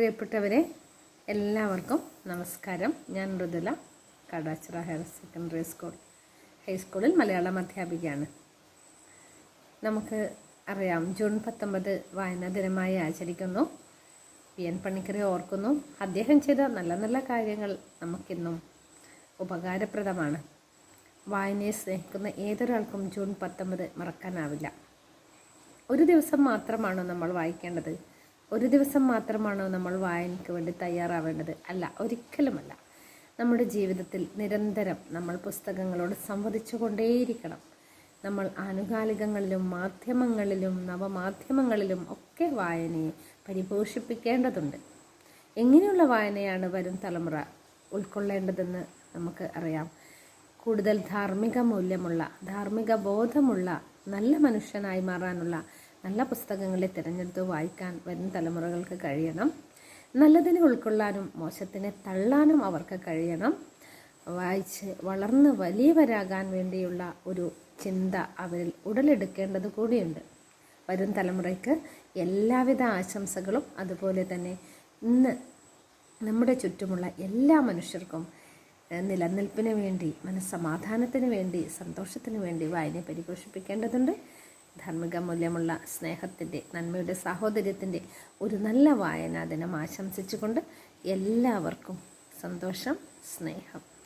പ്രിയപ്പെട്ടവരെ എല്ലാവർക്കും നമസ്കാരം. ഞാൻ Mridula Kadachira higher secondary school ഹൈസ്കൂളിൽ മലയാളം അധ്യാപികയാണ്. നമുക്ക് അറിയാം ജൂൺ പത്തൊമ്പത് വായനാ ദിനമായി ആചരിക്കുന്നു. പി എൻ പണിക്കരെ ഓർക്കുന്നു. അദ്ദേഹം ചെയ്ത നല്ല നല്ല കാര്യങ്ങൾ നമുക്കിന്നും ഉപകാരപ്രദമാണ്. വായനയെ സ്നേഹിക്കുന്ന ഏതൊരാൾക്കും ജൂൺ പത്തൊമ്പത് മറക്കാനാവില്ല. ഒരു ദിവസം മാത്രമാണോ നമ്മൾ വായിക്കേണ്ടത്. ഒരു ദിവസം മാത്രമാണോ നമ്മൾ വായനയ്ക്ക് വേണ്ടി തയ്യാറാവേണ്ടത്? അല്ല ഒരിക്കലുമല്ല. നമ്മുടെ ജീവിതത്തിൽ നിരന്തരം നമ്മൾ പുസ്തകങ്ങളോട് സംവദിച്ചു കൊണ്ടേയിരിക്കണം നമ്മൾ ആനുകാലികങ്ങളിലും മാധ്യമങ്ങളിലും നവമാധ്യമങ്ങളിലും ഒക്കെ വായനയെ പരിപോഷിപ്പിക്കേണ്ടതുണ്ട്. എങ്ങനെയുള്ള വായനയാണ് വരും തലമുറ ഉൾക്കൊള്ളേണ്ടതെന്ന് നമുക്ക് അറിയാം. കൂടുതൽ ധാർമ്മിക മൂല്യമുള്ള ധാർമ്മിക ബോധമുള്ള നല്ല മനുഷ്യനായി മാറാനുള്ള നല്ല പുസ്തകങ്ങളെ തിരഞ്ഞെടുത്ത് വായിക്കാൻ വരും തലമുറകൾക്ക് കഴിയണം. നല്ലതിനെ ഉൾക്കൊള്ളാനും മോശത്തിനെ തള്ളാനും അവർക്ക് കഴിയണം. വായിച്ച് വളർന്ന് വലിയവരാകാൻ വേണ്ടിയുള്ള ഒരു ചിന്ത അവരിൽ ഉടലെടുക്കേണ്ടത് കൂടിയുണ്ട്. വരും തലമുറയ്ക്ക് എല്ലാവിധ ആശംസകളും അതുപോലെ തന്നെ ഇന്ന് നമ്മുടെ ചുറ്റുമുള്ള എല്ലാ മനുഷ്യർക്കും നിലനിൽപ്പിന് വേണ്ടി മനസ്സമാധാനത്തിന് വേണ്ടി സന്തോഷത്തിന് വേണ്ടി വായനയെ പരിപോഷിപ്പിക്കേണ്ടതുണ്ട്. ധാർമ്മിക മൂല്യമുള്ള സ്നേഹത്തിന്റെ നന്മയുടെ സാഹോദര്യത്തിന്റെ ഒരു നല്ല വായനാ ദിനം ആശംസിച്ചുകൊണ്ട് എല്ലാവർക്കും സന്തോഷം സ്നേഹം.